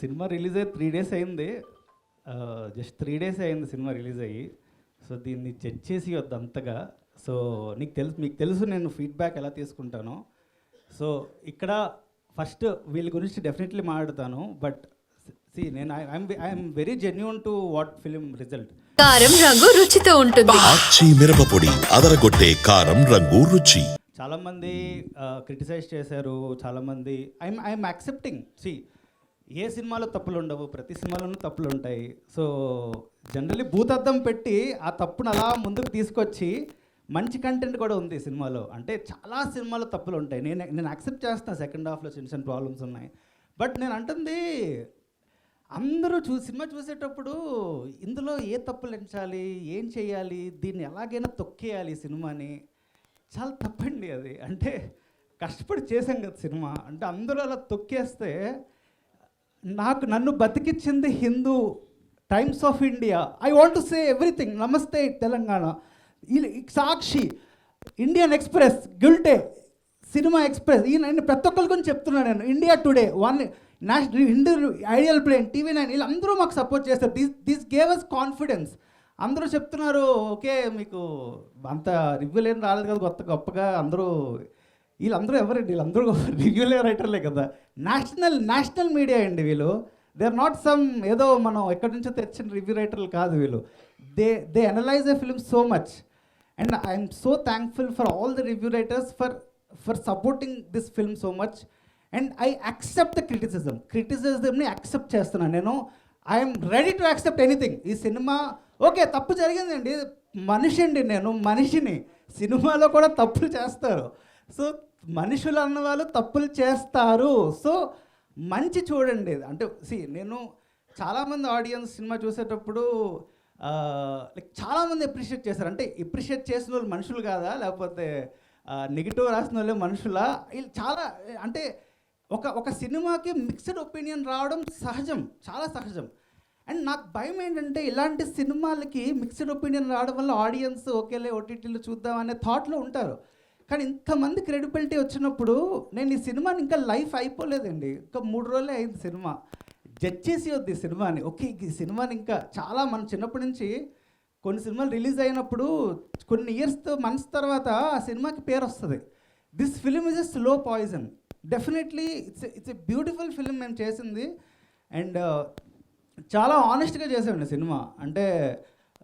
Cinema release అయ్యి three days అయింది. Just three days అయింది సినిమా రిలీజ్ అయ్యి. సో దీన్ని జడ్జ్ చేసి వద్దు అంతగా. సో నీకు తెలుసు మీకు తెలుసు నేను ఫీడ్బ్యాక్ ఎలా తీసుకుంటానో. సో ఇక్కడ ఫస్ట్ వీళ్ళ గురించి డెఫినెట్లీ మాట్లాడతాను. బట్ సి నేను I'm I'm very genuine to what film result. కారం రంగు రుచితో ఉంటుంది. మిరపపొడి అదరగొట్టే కారం రంగు రుచి. చాలామంది క్రిటిసైజ్ చేశారు. చాలామంది ఐఎమ్ ఐఎమ్ యాక్సెప్టింగ్. సి ఏ సినిమాలో తప్పులు ఉండవు ప్రతి సినిమాలోనూ తప్పులు ఉంటాయి. సో జనరల్లీ భూతద్దం పెట్టి ఆ తప్పును అలా ముందుకు తీసుకొచ్చి మంచి కంటెంట్ కూడా ఉంది సినిమాలో. అంటే చాలా సినిమాలో తప్పులు ఉంటాయి. నేను నేను యాక్సెప్ట్ చేస్తాను సెకండ్ హాఫ్లో చిన్న చిన్న ప్రాబ్లమ్స్ ఉన్నాయి. బట్ నేను అంటుంది అందరూ చూ సినిమా చూసేటప్పుడు ఇందులో ఏ తప్పులు ఎంచాలి ఏం చేయాలి దీన్ని ఎలాగైనా తొక్కేయాలి సినిమాని. చాలా తప్పండి అది. అంటే కష్టపడి చేసాం కదా సినిమా. అంటే అందరూ అలా తొక్కేస్తే నాకు నన్ను బతికిచ్చింది Hindu Times of India I want to say everything Namaste Telangana. Sakshi Indian Express గిల్టే cinema express ఈ నేను ప్రతి ఒక్కరి గురించి చెప్తున్నాను నేను. India Today one national Hindu idle brain TV nine వీళ్ళందరూ మాకు సపోర్ట్ చేస్తారు. This this gave us confidence అందరూ చెప్తున్నారు ఓకే మీకు అంత రివ్యూలు ఏం రాలేదు కదా కొత్త గొప్పగా అందరూ వీళ్ళందరూ ఎవరండి వీళ్ళందరూ రివ్యూలే రైటర్లే కదా. నేషనల్ నేషనల్ మీడియా అండి వీళ్ళు. దే ఆర్ నాట్ సమ్ ఏదో మనం ఎక్కడి నుంచో తెచ్చిన రివ్యూ రైటర్లు కాదు వీళ్ళు. They they analyse a film so much and I'm so thankful for all the review writers for for supporting this film so much and I accept the criticism క్రిటిసిజంని accept చేస్తున్నాను నేను. I'm ready to accept anything ఈ cinema okay తప్పు జరిగిందండి. మనిషి అండి నేను మనిషిని. సినిమాలో కూడా తప్పులు చేస్తారు. సో మనుషులు అన్న వాళ్ళు తప్పులు చేస్తారు. సో మంచి చూడండి. అంటే సి నేను చాలామంది ఆడియన్స్ సినిమా చూసేటప్పుడు లైక్ చాలామంది అప్రిషియేట్ చేశారు అంటే అప్రిషియేట్ చేసిన వాళ్ళు మనుషులు కాదా? లేకపోతే నెగిటివ్ రాసిన వాళ్ళే మనుషులా? వీళ్ళు చాలా అంటే ఒక ఒక సినిమాకి మిక్స్డ్ ఒపీనియన్ రావడం సహజం. చాలా సహజం. అండ్ నాకు భయం ఏంటంటే ఇలాంటి సినిమాలకి మిక్స్డ్ ఒపీనియన్ రావడం వల్ల ఆడియన్స్ ఒకేలే ఓటీటీలో చూద్దాం అనే థాట్లో ఉంటారు. కానీ ఇంతమంది క్రెడిబిలిటీ వచ్చినప్పుడు నేను ఈ సినిమాని ఇంకా లైఫ్ అయిపోలేదండి. ఇంకా మూడు రోజులే అయింది సినిమా. జడ్జ్ చేసి వద్దు ఈ సినిమాని. ఓకే ఈ సినిమాని ఇంకా చాలా మనం చిన్నప్పటి నుంచి కొన్ని సినిమాలు రిలీజ్ అయినప్పుడు కొన్ని ఇయర్స్ మంత్స్ తర్వాత ఆ సినిమాకి పేరు వస్తుంది. This film is a slow poison definitely it's it's a beautiful film మేము చేసింది. అండ్ uh, చాలా ఆనెస్ట్గా చేసామండి సినిమా. అంటే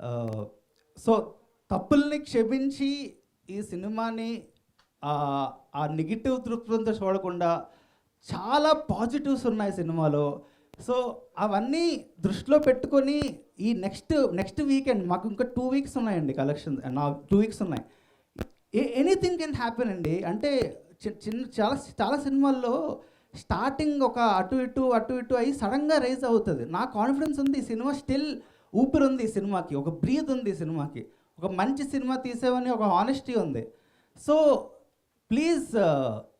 uh, సో తప్పుల్ని క్షమించి ఈ సినిమాని ఆ, నెగిటివ్ దృక్పథంతో చూడకుండా చాలా పాజిటివ్స్ ఉన్నాయి సినిమాలో. సో అవన్నీ దృష్టిలో పెట్టుకొని ఈ నెక్స్ట్ నెక్స్ట్ వీకెండ్ మాకు ఇంకా టూ వీక్స్ ఉన్నాయండి కలెక్షన్ నా టూ వీక్స్ ఉన్నాయి. ఎనీథింగ్ కెన్ హ్యాపెన్ అండి. అంటే చి- చిన్న చాలా చాలా సినిమాల్లో స్టార్టింగ్ ఒక అటు ఇటు అటు ఇటు అయ్యి సడన్గా రైజ్ అవుతుంది. నా కాన్ఫిడెన్స్ ఉంది. ఈ సినిమా స్టిల్ ఊపిరి ఉంది ఈ సినిమాకి. ఒక బ్రీత్ ఉంది ఈ సినిమాకి. ఒక మంచి సినిమా తీసేవని ఒక ఆనెస్టీ ఉంది. సో ప్లీజ్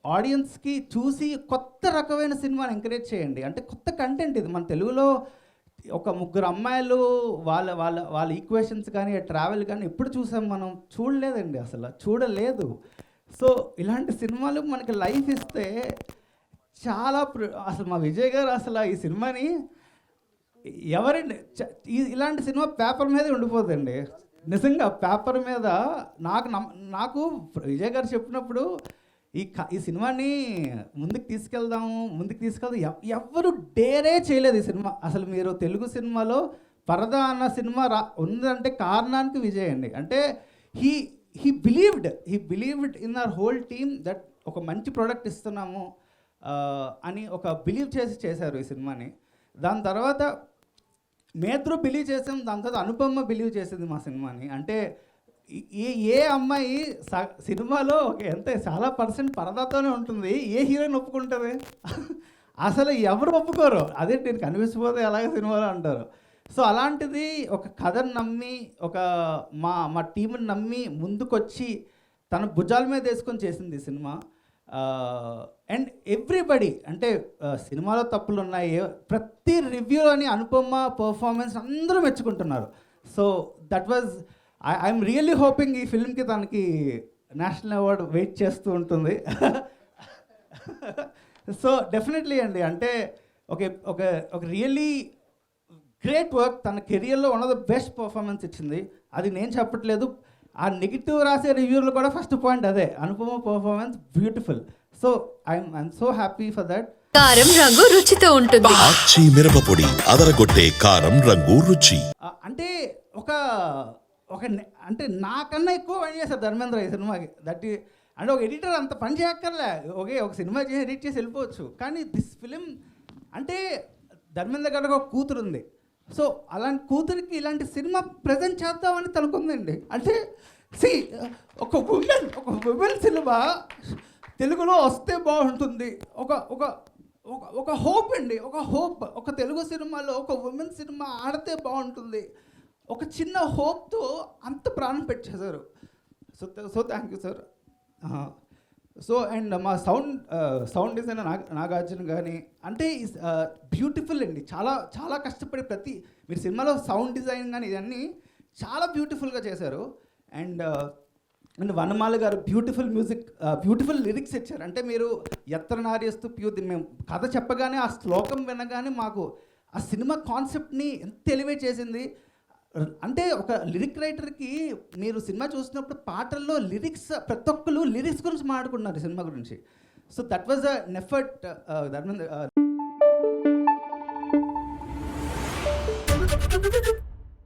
ఆడియన్స్కి చూసి కొత్త రకమైన సినిమాని ఎంకరేజ్ చేయండి. అంటే కొత్త కంటెంట్ ఇది. మన తెలుగులో ఒక ముగ్గురు అమ్మాయిలు వాళ్ళ వాళ్ళ వాళ్ళ ఈక్వేషన్స్ కానీ ట్రావెల్ కానీ ఎప్పుడు చూసాం మనం? చూడలేదండి అసలు. చూడలేదు. సో ఇలాంటి సినిమాలు మనకి లైఫ్ ఇస్తే చాలా ప్ర- అసలు మా విజయ్ గారు అసలు ఈ సినిమాని ఎవరండి? ఇలాంటి సినిమా పేపర్ మీదే ఉండిపోతుందండి నిజంగా పేపర్ మీద నాకు నమ్ నాకు విజయ్ గారు చెప్పినప్పుడు ఈ క- ఈ సినిమాని ముందుకు తీసుకెళ్దాము ముందుకు తీసుకెళ్దాం ఎవ్వరు డేరే చేయలేదు ఈ సినిమా. అసలు మీరు తెలుగు సినిమాలో పరదా అన్న సినిమా రా ఉందంటే కారణానికి విజయ్ అండి. అంటే he he believed he believed in our whole team that ఒక మంచి ప్రోడక్ట్ ఇస్తున్నాము అని ఒక బిలీవ్ చేసి చేశారు ఈ సినిమాని. దాని తర్వాత మేత్రు బిలీవ్ చేసాం దాని తర్వాత అనుపమ బిలీవ్ చేసింది మా సినిమాని. అంటే ఈ- ఏ ఏ అమ్మాయి స- సినిమాలో ఒక ఎంత చాలా పర్సెంట్ పరదాతోనే ఉంటుంది. ఏ హీరోయిన్ ఒప్పుకుంటుంది? అసలు ఎవరు ఒప్పుకోరు? అదే నేను కనిపిసిపోతే అలాగే సినిమాలో అంటారు. సో అలాంటిది ఒక కథను నమ్మి ఒక మా మా టీంని నమ్మి ముందుకొచ్చి తన భుజాల మీద వేసుకొని చేసింది ఈ సినిమా. అండ్ ఎవ్రీబడి అంటే సినిమాలో తప్పులు ఉన్నాయి ప్రతి రివ్యూలోని అనుపమ పర్ఫార్మెన్స్ అందరూ మెచ్చుకుంటున్నారు. So that was I'm really hoping ఈ ఫిల్మ్కి తనకి నేషనల్ అవార్డు వెయిట్ చేస్తూ ఉంటుంది. సో డెఫినెట్లీ అండి. అంటే ఒక ఒక ఒక రియల్లీ గ్రేట్ వర్క్ తన కెరియర్లో one of the best performance ఇచ్చింది. అది నేను చెప్పట్లేదు. ఆ నెగిటివ్ రాసే రివ్యూలు కూడా ఫస్ట్ పాయింట్ అదే. Anupama performance beautiful so I'm I'm so happy for that కారం రంగు రుచితో ఉంటుంది. ఆచి మిరపపొడి అదరగొట్టే కారం రంగు రుచి. ఆ, అంటే ఒక ఒక నె- అంటే నాకన్నా ఎక్కువ పని చేశారు ధర్మేంద్ర ఈ సినిమాకి. దట్ ఈ- అంటే ఒక ఎడిటర్ అంత పని చేయక్కర్లే. ఓకే ఒక సినిమా చేసి ఎడిట్ చేసి వెళ్ళిపోవచ్చు. కానీ దిస్ ఫిలిం అంటే ధర్మేంద్ర గారికి ఒక కూతురు ఉంది. సో అలాంటి కూతురికి ఇలాంటి సినిమా ప్రజెంట్ చేద్దామని తనకుందండి. అంటే సి ఒక ఉమెన్ ఒక ఉమెన్ సినిమా తెలుగులో వస్తే బాగుంటుంది. ఒక ఒక ఒక ఒక హోప్ అండి. ఒక హోప్. ఒక తెలుగు సినిమాలో ఒక ఉమెన్ సినిమా ఆడితే బాగుంటుంది. ఒక చిన్న హోప్తో అంత ప్రాణం పెట్టేశారు. So so thank you sir so and మా sound sound designer Naga Nagarjuna కానీ అంటే బ్యూటిఫుల్ అండి. చాలా చాలా కష్టపడి ప్రతి మీరు సినిమాలో సౌండ్ డిజైన్ కానీ ఇవన్నీ చాలా బ్యూటిఫుల్గా చేశారు. అండ్ అండ్ వనమాల గారు బ్యూటిఫుల్ మ్యూజిక్ బ్యూటిఫుల్ లిరిక్స్ ఇచ్చారు. అంటే మీరు ఎత్తర నారేస్తూ ప్యూ మేము కథ చెప్పగానే ఆ శ్లోకం వినగానే మాకు ఆ సినిమా కాన్సెప్ట్ని ఎంత ఎలివేట్ చేసింది. అంటే ఒక లిరిక్ రైటర్కి మీరు సినిమా చూసినప్పుడు పాటల్లో లిరిక్స్ ప్రతి ఒక్కరు లిరిక్స్ గురించి మాట్లాడుకుంటున్నారు సినిమా గురించి. So that was a effort that mean